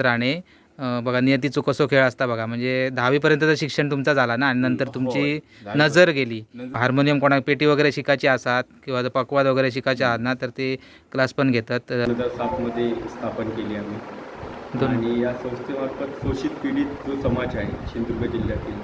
राणे बघा नियतीचो कसो खेळ असता बघा. म्हणजे दहावीपर्यंतचं शिक्षण तुमचा झाला ना? आणि नंतर तुमची नजर गेली. हार्मोनियम कोणा पेटी वगैरे शिकायची असतात किंवा जर पकवाद वगैरे शिकायचे आहात ना तर ते क्लास पण घेतात. तर दोन हजार सातमध्ये स्थापन केली आम्ही. आणि या संस्थेमार्फत शोषित पीडित जो समाज आहे सिंधुदुर्ग जिल्ह्यातील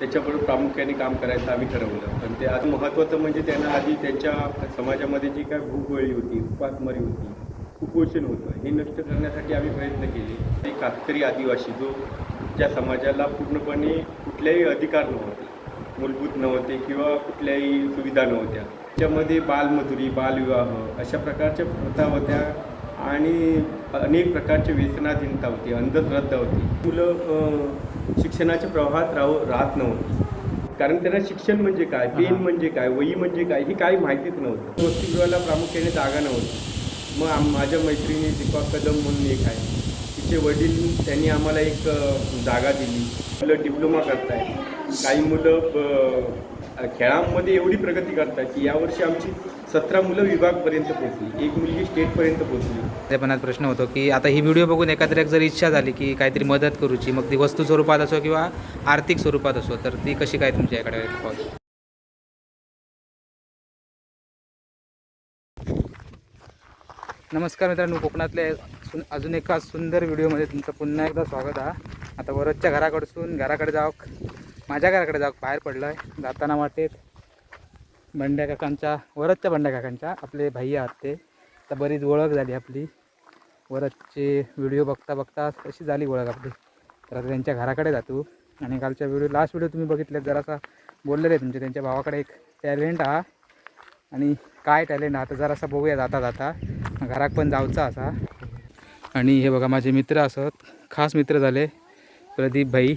त्याच्याबरोबर प्रामुख्याने काम करायचं आम्ही ठरवलं. पण ते आज महत्त्वाचं म्हणजे त्यांना आधी त्यांच्या समाजामध्ये जी काय भूगोळी होती उपासमारी होती कुपोषण होतं हे नष्ट करण्यासाठी आम्ही प्रयत्न केले. ते कातकरी आदिवासी जो ज्या समाजाला पूर्णपणे कुठल्याही अधिकार नव्हते मूलभूत नव्हते किंवा कुठल्याही सुविधा नव्हत्या त्याच्यामध्ये बालमजुरी बालविवाह अशा प्रकारच्या प्रथा होत्या आणि अनेक प्रकारची व्यसनाधीनता होती अंधश्रद्धा होती. मुलं शिक्षणाच्या प्रवाहात राहू राहत नव्हती. कारण त्यांना शिक्षण म्हणजे काय पेन. म्हणजे काय वही म्हणजे काय हे काही माहितीच नव्हतं. वसतिगृहाला प्रामुख्याने जागा नव्हती. मग आम माझ्या मैत्रिणी दीपा कदम म्हणून एक आहे. तिचे वडील त्यांनी आम्हाला एक जागा दिली. मुलं डिप्लोमा करताय काही मुलं खेळांमध्ये खेळामध्ये एवढी प्रगती करतात की यावर्षी आमची सतरा मुलं विभागपर्यंत पोहोचली. एक मुलगी स्टेटपर्यंत पोहोचली. ते पण प्रश्न होतो की आता ही व्हिडिओ बघून एखाद्या जर इच्छा झाली की काहीतरी मदत करूची मग ती वस्तू स्वरूपात असो किंवा आर्थिक स्वरूपात असो तर ती कशी काय तुमच्याकडे नमस्कार मित्रांनो कोकणातल्या सुन अजून एका सुंदर व्हिडिओमध्ये तुमचं पुन्हा एकदा स्वागत आहे. आता वरदच्या घराकडसून घराकडे जाऊ माझ्या घराकडे जाऊ बाहेर पडलं आहे जाताना वाटेत बंड्या काकांच्या वरदच्या बंड्या काकांच्या आपले भाई आहात ते. आता बरीच ओळख झाली आपली. वरदचे व्हिडिओ बघता बघता अशी झाली ओळख आपली. तर आता त्यांच्या घराकडे जातो. आणि कालच्या व्हिडिओ लास्ट व्हिडिओ तुम्ही बघितले जरासा बोललेले तुमचे. त्यांच्या भावाकडे एक टॅलेंट हा आणि काय टॅलेंट हा तर जरासा बघूया जाता जाता. घराक पण जाऊचा असा. आणि हे बघा माझे मित्र असत खास मित्र झाले प्रदीप भाई.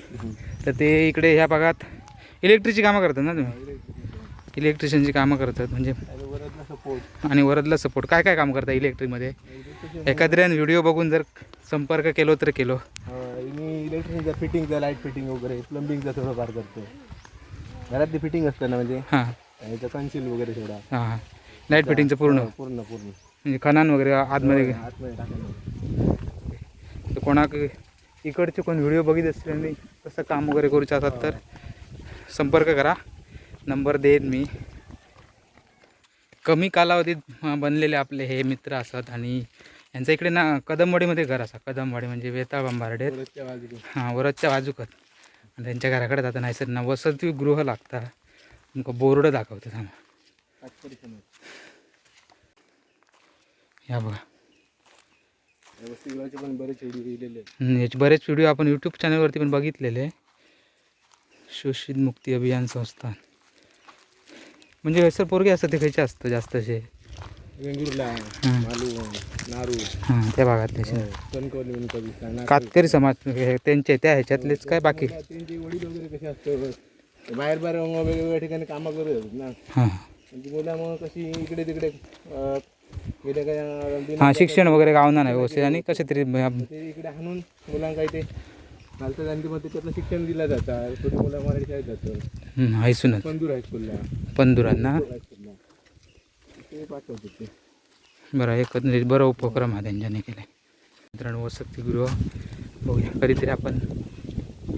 तर ते इकडे ह्या भागात इलेक्ट्रिकची कामं करतात ना तुम्ही? इलेक्ट्रिशियनची कामं करतात म्हणजे आणि वरदला सपोर्ट काय काय काम करता इलेक्ट्रिकमध्ये? एखाद्याने व्हिडिओ बघून जर संपर्क केलो तर केलो. मी इलेक्ट्रिशियनचं फिटिंगचं लाइट फिटिंग वगैरे प्लंबिंगचं थोडंफार करतो घरातली फिटिंग असतं ना म्हणजे? हां. कन्सिल वगैरे थोडा. हां हां. लाइट फिटिंगचं पूर्ण. पूर्ण पूर्ण. म्हणजे खणान वगैरे आतमध्ये आतमध्ये तर कोणाक इकडचे कोण व्हिडिओ बघित असले आणि तसं काम वगैरे करूचे असतात तर संपर्क करा. नंबर देईन मी. कमी कालावधीत बनलेले आपले हे मित्र असतात आणि यांचं इकडे ना कदमवाडीमध्ये घर असा कदमवाडी म्हणजे वेताळ बांबार्डे. हां वरच्या बाजूकत आणि त्यांच्या घराकडे जाता नाही सर ना वसतिगृह लागता. तुमका बोर्ड दाखवते थांबा. या बघा. वसतिगृहाचे पण बरेच व्हिडिओ आहेत. हम्म, याचे बरेच व्हिडिओ आपण यूट्यूब चॅनलवरती पण बघितलेले शोषित मुक्ती अभियान संस्था म्हणजे वैसर पोरगे असतं ते खायचे असतं जास्त असे. वेंगुर्ला हं. मालवण नारू. हां त्या भागातले असे. कणकवली कविता कातकरी समाज हे त्यांचे त्या ह्याच्यातलेच काय बाकी? त्यांचे वडील वगैरे कसे असतात ते बाहेर बाहेर वेगवेगळ्या ठिकाणी कामं करत होतात ना. हां. म्हणजे मुलामुळं कशी इकडे तिकडे अं, हां शिक्षण वगैरे गावना नाही व्यवस्थित आणि कसे तरी इकडे हाणून मुलांना ते घालतात आणि मग त्याच्यातलं शिक्षण दिलं जातं. छोटी मुलं मराठी शाळेत जातं. हायसूनच पंदूर हायस्कूलला हायस्कूलला ते पाठवतात ते बरं एकंदरीत बरं उपक्रम हा त्यांच्याने केला मित्रांनो वसतिगृह बघूया. कधीतरी आपण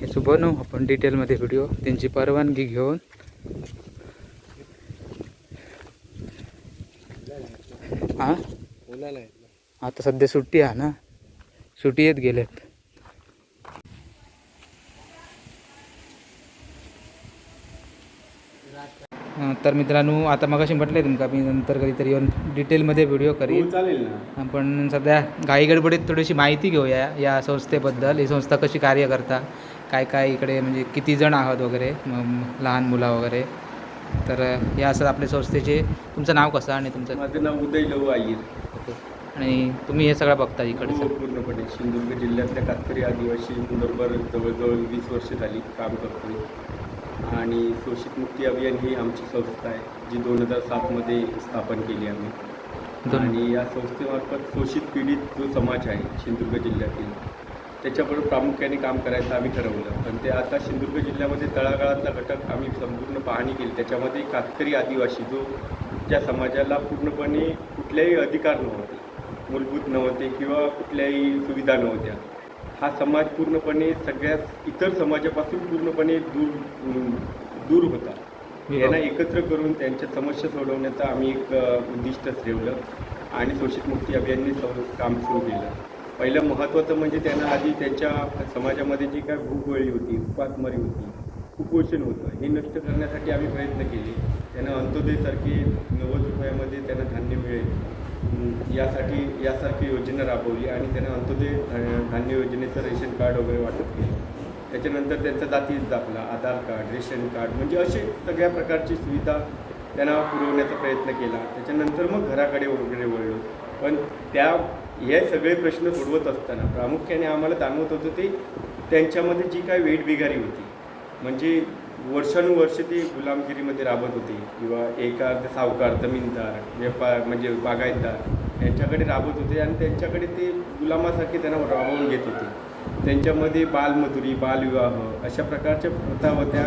हे सु बनवू आपण डिटेलमध्ये व्हिडिओ त्यांची परवानगी घेऊन हां. आता सध्या सुट्टी आहे ना? सुट्टी येत गेलेत तर मित्रांनो आता मगाशी म्हटलंय तुमका मी नंतर कधीतरी येऊन डिटेलमध्ये व्हिडिओ करीन. हो, चालेल ना. आपण सध्या घाई गडबडीत थोडीशी माहिती घेऊया या संस्थेबद्दल. ही संस्था कशी कार्य करता काय काय इकडे म्हणजे किती जण आहात वगैरे लहान मुलं वगैरे. तर या असं आपल्या संस्थेचे तुमचं नाव कसं आणि तुमचं? माझं नाव उदय लहू आईर ओके. आणि तुम्ही हे सगळं बघता इकडचं हो, पूर्णपणे. सिंधुदुर्ग जिल्ह्यातल्या कातकरी आदिवासींबरोबर जवळजवळ वीस वर्ष झाली काम करतोय. आणि शोषित मुक्ती अभियान ही आमची संस्था आहे जी दोन हजार सातमध्ये स्थापन केली आम्ही. दोन आणि या संस्थेमार्फत शोषित पीडित जो समाज आहे सिंधुदुर्ग जिल्ह्यातील त्याच्याबरोबर प्रामुख्याने काम करायचं आम्ही ठरवलं. पण ते आता सिंधुदुर्ग जिल्ह्यामध्ये तळागाळातला घटक आम्ही संपूर्ण पाहणी केली. त्याच्यामध्ये कातकरी आदिवासी जो ज्या समाजाला पूर्णपणे कुठल्याही अधिकार नव्हते मूलभूत नव्हते किंवा कुठल्याही सुविधा नव्हत्या हा समाज पूर्णपणे सगळ्या इतर समाजापासून पूर्णपणे दूर दूर होता. यांना एकत्र करून त्यांच्या समस्या सोडवण्याचा आम्ही एक उद्दिष्ट ठेवलं आणि शोषित मुक्ती अभियानने काम सुरू केलं. पहिलं महत्त्वाचं म्हणजे त्यांना आधी त्यांच्या समाजामध्ये जी काय भूगोळी होती उपासमारी होती कुपोषण होतं हे नष्ट करण्यासाठी आम्ही प्रयत्न केले. त्यांना अंत्योदयसारखे नव्वद रुपयामध्ये त्यांना धान्य मिळेल. यासाठी यासारखी योजना राबवली आणि त्यांना अंत्योदय धान्य योजनेचं रेशन कार्ड वगैरे वाटप केलं. त्याच्यानंतर त्यांचा जातीच दाखला आधार कार्ड रेशन कार्ड म्हणजे असे सगळ्या प्रकारची सुविधा त्यांना पुरवण्याचा प्रयत्न केला. त्याच्यानंतर मग घराकडे वगैरे वळलो. पण त्या हे सगळे प्रश्न सोडवत असताना प्रामुख्याने आम्हाला जाणवत होतं ते त्यांच्यामध्ये जी काय वेठबिगारी होती. म्हणजे वर्षानुवर्ष ते गुलामगिरीमध्ये राबत होते किंवा एका सावकार जमीनदार व्यापार म्हणजे बागायतदार यांच्याकडे राबत होते आणि त्यांच्याकडे ते गुलामासारखे त्यांना राबवून घेत होते. त्यांच्यामध्ये बालमजुरी बालविवाह अशा प्रकारच्या प्रथा होत्या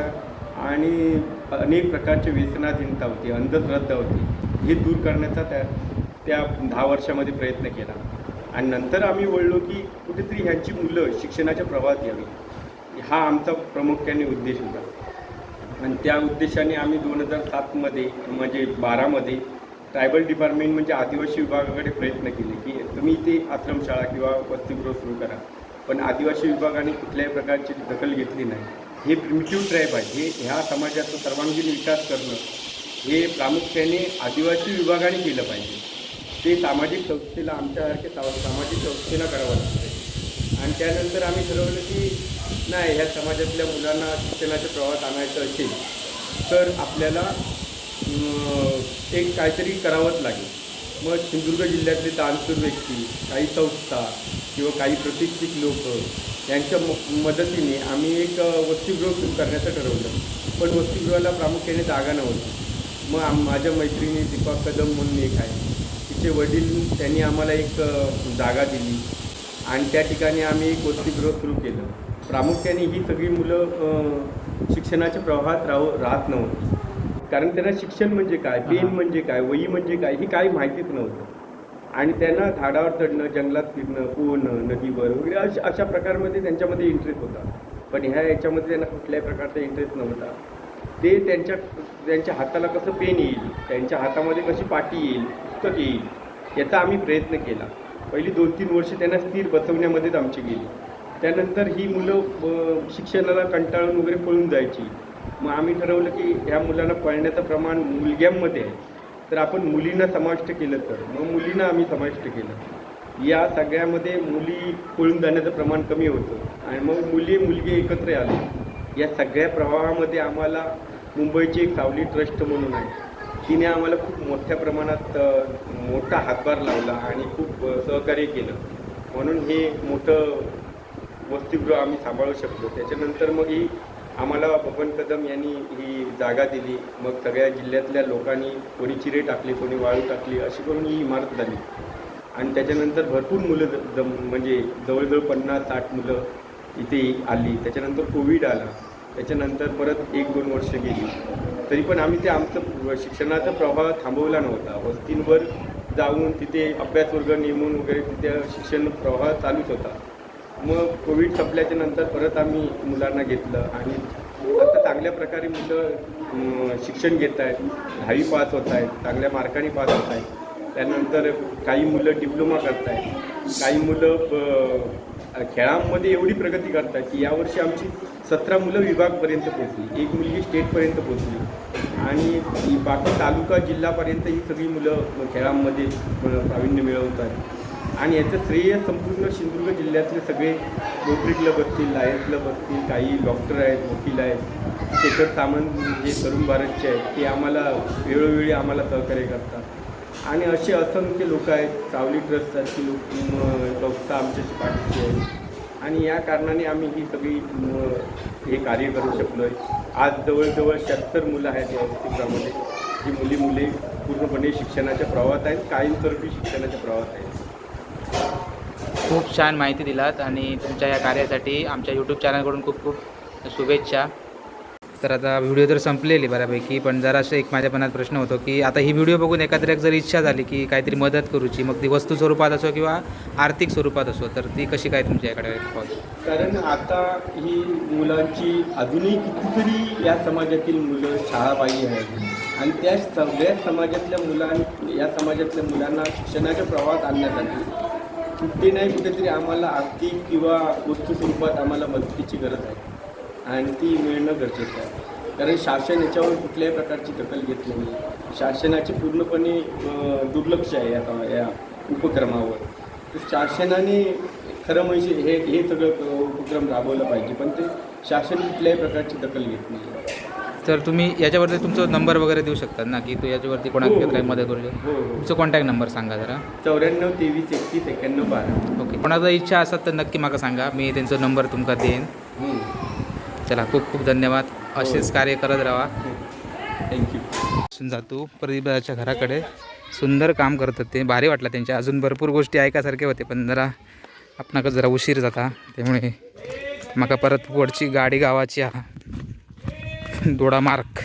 आणि अनेक प्रकारची व्यसनाधीनता होती अंधश्रद्धा होती. हे दूर करण्याचा त्या त्या दहा वर्षामध्ये प्रयत्न केला. आणि नंतर आम्ही वळलो की कुठेतरी ह्यांची मुलं शिक्षणाच्या प्रवाहात यावी हा आमचा प्रामुख्याने उद्देश होता. आणि त्या उद्देशाने आम्ही दोन हजार सातमध्ये म्हणजे बारामध्ये ट्रायबल डिपार्टमेंट म्हणजे आदिवासी विभागाकडे प्रयत्न केले की तुम्ही इथे आश्रमशाळा किंवा वसतिगृह सुरू करा. पण आदिवासी विभागाने कुठल्याही प्रकारची दखल घेतली नाही. हे प्रिमिटिव्ह ट्राईब आहे. हे ह्या समाजाचा सर्वांगीण विकास करणं हे प्रामुख्याने आदिवासी विभागाने केलं पाहिजे. ते सामाजिक संस्थेला आमच्यासारखे सा सामाजिक संस्थेला करावं लागतं आणि त्यानंतर आम्ही ठरवलं की नाही ह्या समाजातल्या मुलांना शिक्षणाच्या प्रवाहात आणायचं असेल तर आपल्याला एक काहीतरी करावंच लागेल. मग सिंधुदुर्ग जिल्ह्यातले दानशूर व्यक्ती काही संस्था किंवा काही प्रतिष्ठित लोक यांच्या म मदतीने आम्ही एक वसतिगृह सुरू करण्याचं ठरवलं. पण वसतिगृहाला प्रामुख्याने जागा नव्हती. मग आम माझ्या मैत्रिणी दीपा कदम म्हणून एक आहे तिचे वडील त्यांनी आम्हाला एक जागा दिली. आणि त्या ठिकाणी आम्ही एक वसतिगृह सुरू केलं. प्रामुख्याने ही सगळी मुलं शिक्षणाच्या प्रवाहात राहू राहत नव्हती. कारण त्यांना शिक्षण म्हणजे काय पेन म्हणजे काय वही म्हणजे काय हे काही माहितीच नव्हतं. आणि त्यांना झाडावर चढणं जंगलात फिरणं पोहणं नदीवर वगैरे अशा अशा प्रकारमध्ये त्यांच्यामध्ये इंटरेस्ट होता. पण ह्या याच्यामध्ये त्यांना कुठल्याही प्रकारचा इंटरेस्ट नव्हता. ते त्यांच्या त्यांच्या हाताला कसं पेन येईल त्यांच्या हातामध्ये कशी पाटी येईल पुस्तक येईल याचा आम्ही प्रयत्न केला. पहिली दोन तीन वर्ष त्यांना स्थिर बसवण्यामध्येच आमची गेली. त्यानंतर ही मुलं शिक्षणाला कंटाळून वगैरे पळून जायची. मग आम्ही ठरवलं की ह्या मुलांना पळण्याचं प्रमाण मुलग्यांमध्ये आहे. तर आपण मुलींना समाविष्ट केलं तर. मग मुलींना आम्ही समाविष्ट केलं. या सगळ्यामध्ये मुली पळून जाण्याचं प्रमाण कमी होतं. आणि मग मुली मुलगी एकत्र आले. या सगळ्या प्रवाहामध्ये आम्हाला मुंबईची एक सावली ट्रस्ट म्हणून आहे. तिने आम्हाला खूप मोठ्या प्रमाणात मोठा हातभार लावला आणि खूप सहकार्य केलं. म्हणून हे मोठं वसतिगृह आम्ही सांभाळू शकतो त्याच्यानंतर मग ही आम्हाला बबन कदम यांनी ही जागा दिली. मग सगळ्या जिल्ह्यातल्या लोकांनी कोणी चिरे टाकली कोणी वाळू टाकली अशी करून ही इमारत झाली. आणि त्याच्यानंतर भरपूर मुलं ज- जम म्हणजे जवळजवळ पन्नास साठ मुलं इथे आली. त्याच्यानंतर कोविड आला. त्याच्यानंतर परत एक दोन वर्ष गेली. तरी पण आम्ही ते आमचं शिक्षणाचा प्रवाह थांबवला नव्हता. वस्तींवर जाऊन तिथे अभ्यास वर्ग नेमून वगैरे तिथे शिक्षण प्रवाह चालूच होता. मग कोविड संपल्याच्या नंतर परत आम्ही मुलांना घेतलं आणि आता चांगल्या प्रकारे मुलं शिक्षण घेत आहेत. दहावी पास होत आहेत चांगल्या मार्काने पास होत आहेत. त्यानंतर काही मुलं डिप्लोमा करत आहेत. काही मुलं अ, खेळामध्ये एवढी प्रगती करत आहेत की यावर्षी आमची सतरा मुलं विभागपर्यंत पोहोचली. एक मुलगी स्टेटपर्यंत पोहोचली. आणि बाकी तालुका जिल्हापर्यंत ही सगळी मुलं खेळांमध्ये प्रावीण्य मिळवत आहेत आणि याचं श्रेय संपूर्ण सिंधुदुर्ग जिल्ह्यातले सगळे रोटरी क्लब असतील लायन्स क्लब असतील काही डॉक्टर आहेत वकील आहेत शेखर सामंत जे तरुण भारतचे आहेत ते आम्हाला वेळोवेळी आम्हाला सहकार्य करतात. आणि असे असंख्य लोक आहेत सावली ट्रस्टसारखी लोक संस्था आमच्याशी पाठीशी आहे आणि या कारणाने आम्ही ही सगळी हे कार्य करू शकलो आहे आज जवळजवळ शहात्तर मुलं आहेत या चित्रामध्ये जी मुली मुले पूर्णपणे शिक्षणाच्या प्रवाहात आहेत कायमस्वरूपी शिक्षणाच्या प्रवाहात आहेत. खूप छान माहिती दिलात आणि तुमच्या या कार्यासाठी आमच्या यूट्यूब चॅनलकडून खूप खूप शुभेच्छा. तर आता व्हिडिओ तर संपलेली बऱ्यापैकी पण जरासं एक माझ्या मनात प्रश्न होतो की आता ही व्हिडिओ बघून एखाद्या एक जर इच्छा झाली की काहीतरी मदत करूची मग ती वस्तू स्वरूपात असो किंवा आर्थिक स्वरूपात असो तर ती कशी काय तुमच्याकडे कारण आता ही मुलांची अजूनही कितीतरी या समाजातील मुलं शाळाबाई आहेत. आणि त्या सगळ्या समाजातल्या मुलां या समाजातल्या मुलांना शिक्षणाच्या प्रवाहात आणण्यासाठी कुठे नाही कुठेतरी आम्हाला आर्थिक किंवा वस्तू स्वरूपात आम्हाला मदतीची गरज आहे. आणि ती मिळणं गरजेचं आहे. कारण शासन याच्यावर कुठल्याही प्रकारची दखल घेत नाही. शासनाचे पूर्णपणे दुर्लक्ष आहे या या उपक्रमावर. तर शासनाने खरं म्हणजे हे हे सगळं उपक्रम राबवलं पाहिजे. पण ते शासन कुठल्याही प्रकारची दखल घेत नाही. तर तुम्ही याच्यावरती तुमचा नंबर वगैरे देऊ शकतात ना? की तू याच्यावरती कोणाला हो. काही मदत करू शकतो? हो हो. तुमचं कॉन्टॅक्ट नंबर सांगा जरा. चौऱ्याण्णव तेवीस एकतीस एक्याण्णव बारा. ओके. कोणाचा इच्छा असतात तर नक्की मला सांगा. मी त्यांचा नंबर तुमका देईन. चला खूप खूप धन्यवाद. असेच कार्य करत राहा. थँक्यू जातो परिबाच्या घराकडे. सुंदर काम करतात ते भारी वाटलं त्यांच्या. अजून भरपूर गोष्टी ऐकासारखे होते पण जरा आपणाक जरा उशीर जाता त्यामुळे म्हाका परत पुढची गाडी गावाची हा दोडा मार्क.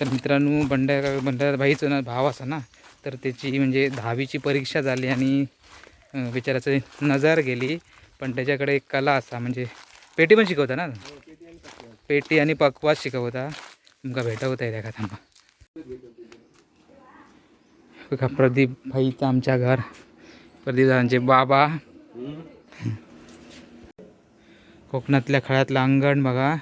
तर मित्रांनो बंड्या बंड्या भाईचं ना भाव असा ना तर त्याची म्हणजे दहावीची परीक्षा झाली आणि बिचाराचं नजर गेली. पण त्याच्याकडे एक कला असा म्हणजे पेटी पण शिकवता ना? पेटी आणि पकवास शिकवता. तुमका भेटवता येते का थांबा. बघा प्रदीप भाईचं आमच्या घर. प्रदीप दादांचे बाबा. कोकणातल्या खळ्यातलं अंगण बघा.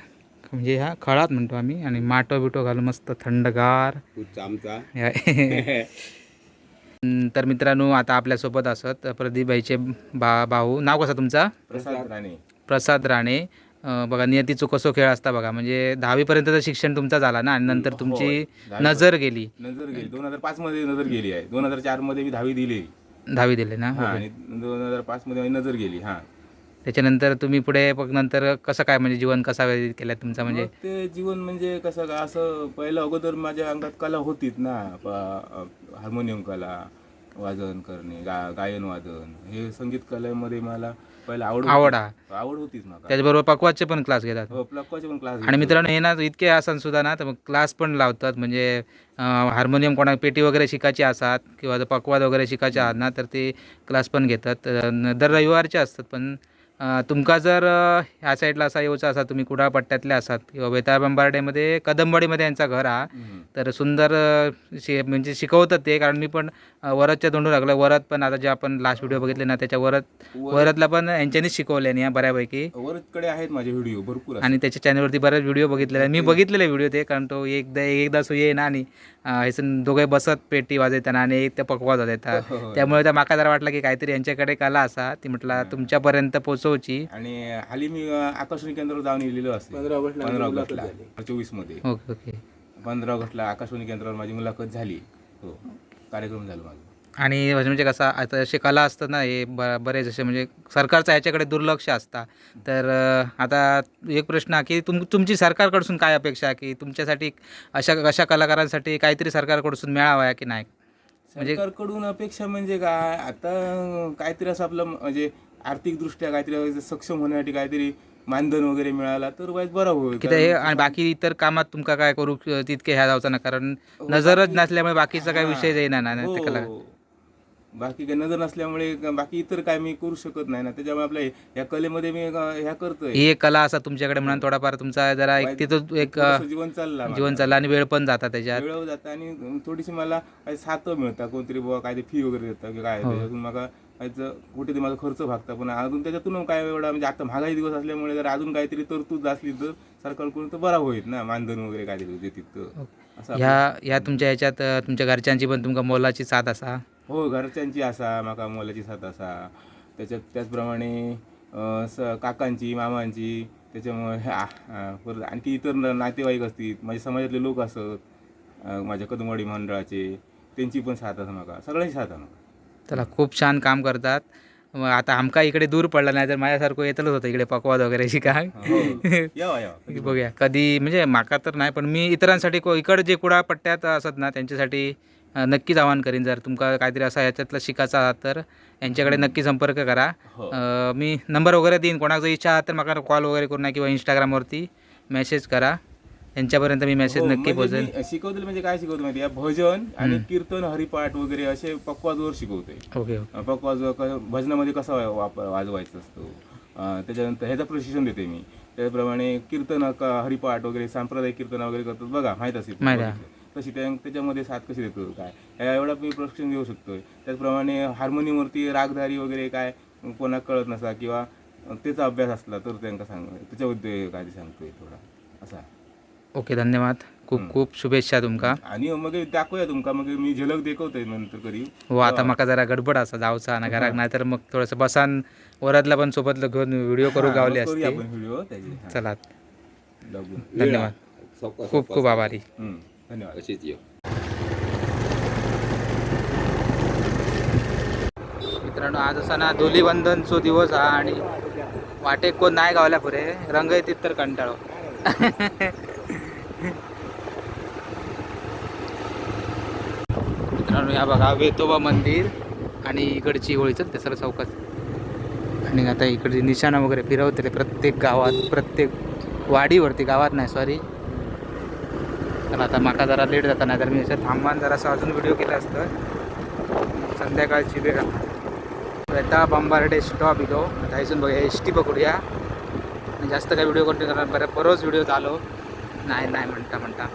म्हणजे ह्या खळात म्हणतो आम्ही. आणि माटो बिटो घालून मस्त थंडगार. तर मित्रांनो आता आपल्यासोबत असत प्रदीप भाईचे बा भाऊ. नाव कसं तुमचा? प्रसाद राणे. प्रसाद राणे बघा नियतीचो कसो खेळ असता बघा म्हणजे दहावीपर्यंतचं शिक्षण तुमचा झाला ना आणि नंतर तुमची दहावी नजर गेली. नजर गेली. दोन हजार पाच मध्ये नजर गेली आहे. दोन हजार चारमध्ये मी दहावी दिली. दहावी दिले ना? हा. आणि दोन हजार पाच मध्ये नजर गेली हा. त्याच्यानंतर तुम्ही पुढे मग नंतर कसं काय म्हणजे जीवन कसा व्यतीत केलं तुमचा म्हणजे? मग ते जीवन म्हणजे कसं का असं पहिलं अगोदर माझ्या अंगात कला होतीच ना प- हार्मोनियम कला वादन करणे गा गायन वादन हे संगीत कलेमध्ये मला पहिला आवड. आवड. आवड होतीच मला त्याचबरोबर पकवासचे पण क्लास घेतात. हो पण क्लास आणि मित्रांनो हे ना इतके आसन सुद्धा ना तर मग क्लास पण लावतात. म्हणजे अं, हार्मोनियम कोणा पेटी वगैरे शिकायची असतात किंवा जर पकवाद वगैरे शिकायचे आहात ना तर ते क्लास पण घेतात. अं, दर रविवारचे असतात पण तुमका जर ह्या साईडला असा येऊचा असा तुम्ही कुडाळ पट्ट्यातले असात किंवा बेताळ बंबार्डेमध्ये कदमवाडीमध्ये यांचा घर हा तर सुंदर शि म्हणजे शिकवतात ते कारण मी पण वरदच्या तोंडून लागलं. वरद पण आता जे आपण लास्ट व्हिडिओ बघितले ना त्याच्या वरद वरदला पण यांच्यानीच शिकवले नाही बऱ्यापैकी. वरकडे आहेत माझे व्हिडिओ भरपूर. आणि त्याच्या चॅनलवरती बरेच व्हिडिओ बघितलेले. मी बघितलेले व्हिडिओ ते कारण तो एकदा एकदा सो ये ना आणि ह्याचं दोघे बसत पेटी वाजवताना आणि एक त्या पकवाज वाजवतात. हो, हो. त्यामुळे त्या माका जरा वाटलं की काहीतरी यांच्याकडे कला असा. ती म्हटलं तुमच्यापर्यंत पोचवची आणि हाली मी आकाशवाणी केंद्रावर जाऊन लिहिलेलो असते. पंधरा ऑगस्टला पंधरा ऑगस्टला चोवीसमध्ये ओके ओके. पंधरा ऑगस्टला आकाशवाणी केंद्रावर माझी मुलाखत झाली. हो कार्यक्रम झाला माझा. आणि म्हणजे कसं आता असे कला असतात ना हे ब बरेच असे म्हणजे सरकारचं ह्याच्याकडे दुर्लक्ष असता. तर आता एक प्रश्न की तुम तुमची सरकारकडसून काय अपेक्षा आहे की तुमच्यासाठी अशा अशा कलाकारांसाठी काहीतरी सरकारकडसून मिळावा आहे की नाही? म्हणजे सरकारकडून अपेक्षा म्हणजे काय? आता काहीतरी असं आपलं म्हणजे आर्थिकदृष्ट्या काहीतरी सक्षम होण्यासाठी काहीतरी मानधन वगैरे मिळाला तर वाईट बरं होईल की ते हे आणि बाकी इतर कामात तुमका काय करू तितके ह्या जावचा ना कारण नजरच नसल्यामुळे बाकीचा काही विषय येईना ना कला हो. बाकी काही नजर नसल्यामुळे बाकी इतर काय मी करू शकत नाही ना त्याच्यामुळे आपल्या या कलेमध्ये मी ह्या करतोय ही एक कला असा तुमच्याकडे म्हणून थोडाफार तुमचा जरा एक तिथं एक थोडंसं जीवन चालला. जीवन चाललं आणि वेळ पण जाता त्याच्यात वेळ जातं आणि थोडीशी मला काही साथ मिळतात कोणतरी बुवा काय फी वगैरे देतात की काय हो. त्याच्यातून मला काहीच कुठेतरी माझा खर्च भागता. पण अजून त्याच्यातून काय एवढा म्हणजे आता महागाई दिवस असल्यामुळे जर अजून काहीतरी तरतूद असली तर सरकारकडून तर बरा होईल ना मानधन वगैरे काहीतरी देतील तर. असं ह्या ह्या तुमच्या ह्याच्यात तुमच्या घरच्यांची पण तुमका मोलाची साथ असा? हो घरच्यांची असा माका मोलाची साथ असा. त्याच्यात त्याचप्रमाणे स काकांची मामांची त्याच्यामुळे आणखी इतर नातेवाईक असतील माझ्या समाजातले लोक असत माझ्या कदमवाडी मंडळाचे त्यांची पण साथ असं माका सगळ्यांची साथ आहे त्याला खूप छान काम करतात. मग आता आमका इकडे दूर पडला नाही तर माझ्यासारखं येतलंच होतं इकडे पकवाद वगैरे शिका. हो यावा बघूया. कधी म्हणजे माका तर नाही पण मी इतरांसाठी को- इकडे जे कुडा पट्ट्यात असत ना त्यांच्यासाठी नक्कीच आवाहन करीन. जर तुमका काहीतरी असा याच्यातलं शिकायचं आहात तर यांच्याकडे नक्की संपर्क करा. हो. मी नंबर वगैरे देईन. कोणाचं इच्छा आहात तर मला कॉल वगैरे करू नये किंवा इंस्टाग्रामवरती मेसेज करा. यांच्यापर्यंत मी मेसेज हो, नक्की म्हणजे पोहोचेल. शिकवतील म्हणजे काय शिकवतो माहिती आहे? भजन आणि कीर्तन हरिपाठ वगैरे असे पक्वाजवर शिकवतोय ओके ओके. पक्वाज भजनामध्ये कसा वाजवायचा असतो? त्याच्यानंतर ह्याचं प्रशिक्षण देते मी. त्याप्रमाणे कीर्तन हरिपाठ वगैरे सांप्रदायिक कीर्तन वगैरे करतात. बघा माहीत असेल. तशी त्या त्याच्यामध्ये साथ कशी देतो काय? ह्या एवढा मी प्रशिक्षण देऊ शकतोय. त्याचप्रमाणे हार्मोनियमवरती रागधारी वगैरे काय कोणाक कळत नसा किंवा त्याचा अभ्यास असला तर त्यांना सांग त्याच्याबद्दल काय ते सांगतोय थोडा? असा. ओके धन्यवाद. खूप खूप शुभेच्छा तुमका. आणि मग दाखवूया तुमका मग मी झलक देखवतोय नंतर कधी. हो आता म्हाका जरा गडबड असा जाऊचा ना घराक नाहीतर मग थोडंसं बसान वरातला पण सोबत घेऊन व्हिडिओ करू गावले करूया असते. आपण व्हिडिओ त्याची हा, चला. धन्यवाद. खूप खूप आभारी. हम्म, धन्यवाद. अशीच मित्रांनो आज असा ना धुलीवंदनचो दिवस हा आणि वाटेक कोण नाही गावल्या पुरे रंग येतील तर कंटाळो. मित्रांनो या बघा वेतोबा मंदिर आणि इकडची होळीचं ते सर चौकात. आणि आता इकडची निशाणा वगैरे फिरवतले प्रत्येक गावात प्रत्येक वाडीवरती गावात नाही सॉरी तर आता माका जरा लेट जाता नाही तर मी असं थांबान जरासं अजून व्हिडिओ केला असतं. संध्याकाळची वेळ. आता बंबार्डे स्टॉप इथो हो. आता इथून बघूया एस टी पकडूया जास्त काही व्हिडिओ कंटिन्यू करणार बरं बरोच व्हिडिओ चालू. नाही नाही म्हणता म्हणता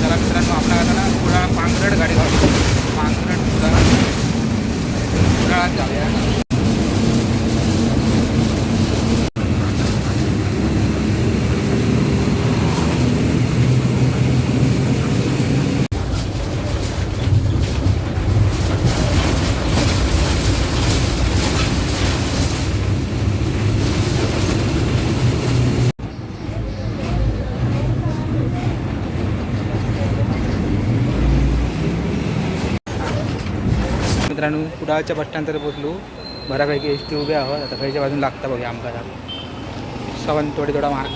चला मित्रांनो आपल्या आता ना कुडाळ पांगरड गाडी घालू पांगरड कुडाळ कुडाळात जाऊया मित्रांनो कुडाळच्या बस स्टँड तर पोचलो बऱ्यापैकी एस टी उभे आहोत. आता खायच्या बाजून लागतं बघा आमकाला आमका सावंतवाडी थोडा मार्क.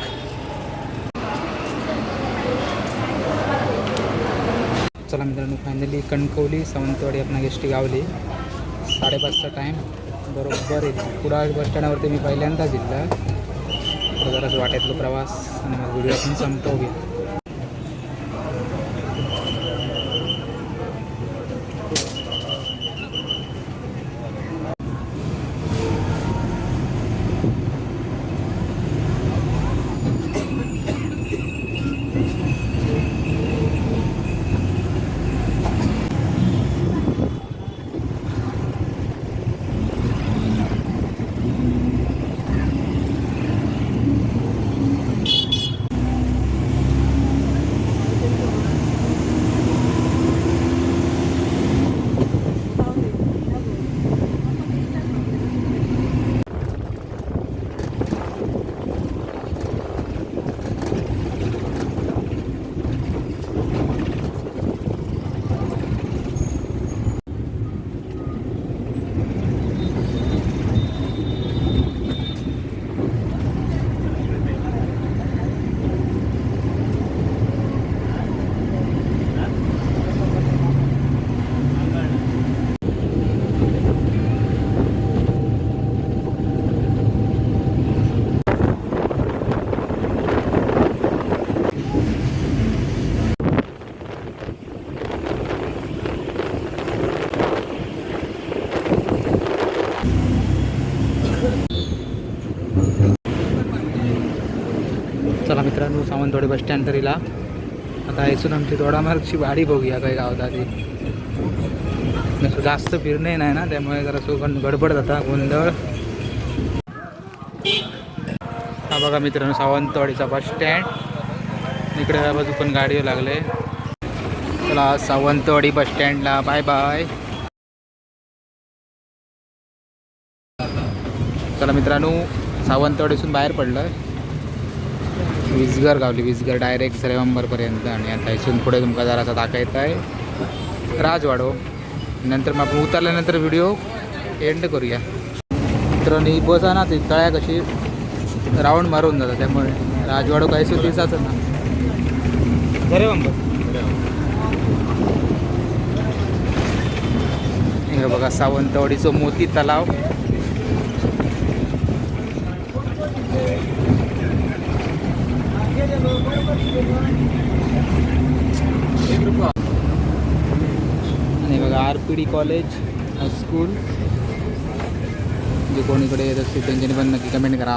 चला मित्रांनो फायनली कणकवली सावंतवाडी आपण एस टी गावली. साडेपाचचा टाईम बरोबर येते कुडाळ बस स्टँडावरती मी पहिल्यांदाच दिला जरासं वाटेतलो प्रवास. आणि मग व्हिडिओ आपण घे चला मित्रांनो सावंतवाडी बस स्टँड तरीला. आता इथून आमची दोडामार्गची वाडी बघूया काही गावता ती जास्त फिरणे नाही ना त्यामुळे जरा सो गडबड जाता गोंधळ. हा बघा मित्रांनो सावंतवाडीचा बस स्टँड इकडे बाजू पण गाडी लागले. चला सावंतवाडी बस स्टँडला बाय बाय चला मित्रांनो सावंतवाडीसून बाहेर पडलं विसगर गावली विसगर डायरेक्ट श्रेवंबरपर्यंत आणि आता इथून पुढे तुमका जरासा दाखवत आहे. राजवाडो. नंतर मग आपण उतरल्यानंतर व्हिडिओ एंड करूया. तर ही बस आहे ना ती तळ्या कशी राऊंड मारून जातात. त्यामुळे राजवाडो काही सुद्धा ना श्रेवंबर हे बघा बघा सावंतवाडीचं मोती तलाव. आणि बघा R P D college school जे कोणीकडे येत असतील त्यांच्यानी पण नक्की कमेंट करा.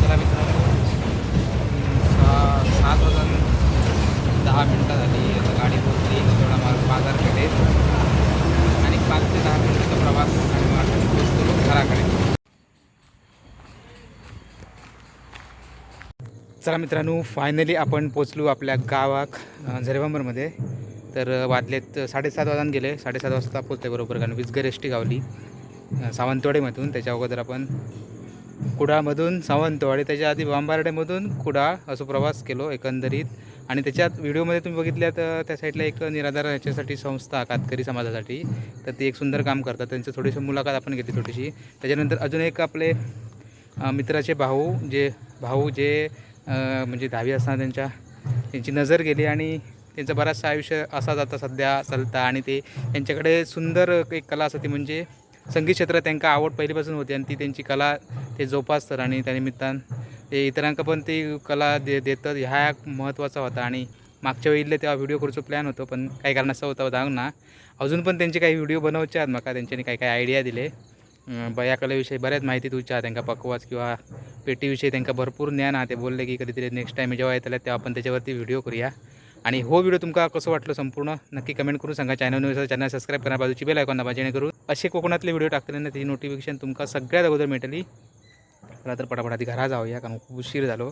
चला मित्रांनो सहा सात वाजून दहा मिनटं झाली आता गाडी पोहोचली थोडा मार्ग बाजारपेठेत आणि पाच ते दहा मिनिटाचा प्रवास आणि मार्ग पोहोचतो घराकडे चला मित्रांनो फायनली आपण पोचलो आपल्या गावाक अं, झरेबांबरमध्ये. तर वाजलेत साडेसात वाजून गेले. साडेसात वाजता पोचते बरोबर कारण विजगर एस टी गावली सावंतवाडीमधून. त्याच्या अगोदर आपण कुडामधून सावंतवाडी त्याच्या आधी बांबारडेमधून कुडा असं प्रवास केलो एकंदरीत. आणि त्याच्यात व्हिडिओमध्ये तुम्ही बघितल्या तर त्या साईडला एक निराधार याच्यासाठी संस्था कातकरी समाजासाठी. तर ती एक सुंदर काम करतात. त्यांचं थोडीशी मुलाखत आपण घेतली थोडीशी. त्याच्यानंतर अजून एक आपले मित्राचे भाऊ जे भाऊ जे म्हणजे दहावी असताना त्यांच्या त्यांची नजर गेली आणि त्यांचं बराचसा आयुष्य असा जाता सध्या चालता आणि ते त्यांच्याकडे सुंदर एक कला असते म्हणजे संगीत क्षेत्रात त्यांना आवड पहिलीपासून होती आणि ती त्यांची कला ते जोपासतात आणि त्यानिमित्तान ते इतरांका पण ती कला दे देतात. ह्या एक महत्त्वाचा होता आणि मागच्या वेळीले तेव्हा व्हिडिओ करूचो प्लॅन होतो पण काही कारणास्तव होता जाऊन ना. अजून पण त्यांचे काही व्हिडिओ बनवचे आहेत म्हाका त्यांच्यानी काही काही आयडिया दिले. बया कलेविषयी बऱ्याच माहिती तुमच्या त्यांना पकवाच किंवा पेटीविषयी त्यांना भरपूर ज्ञान हा ते बोलले की कधीतरी नेक्स्ट टाईम जेव्हा येतात तेव्हा आपण त्याच्यावरती व्हिडिओ करूया. आणि हो व्हिडिओ तुमका कसं वाटलं संपूर्ण नक्की कमेंट करून सांगा. चॅनल चॅनल सबस्क्राईब करा. बाजूची बेल ऐकून दाबा जेणेकरून असे कोकणातले व्हिडिओ टाकताना त्याची नोटिफिकेशन तुमका सगळ्यात अगोदर मिळतली. चला तर पटापट आधी घरा जाऊया. कारण खूप उशीर झालो.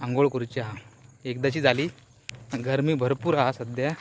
आंघोळ करूची हा. एकदाची झाली. गरमी भरपूर हा सध्या.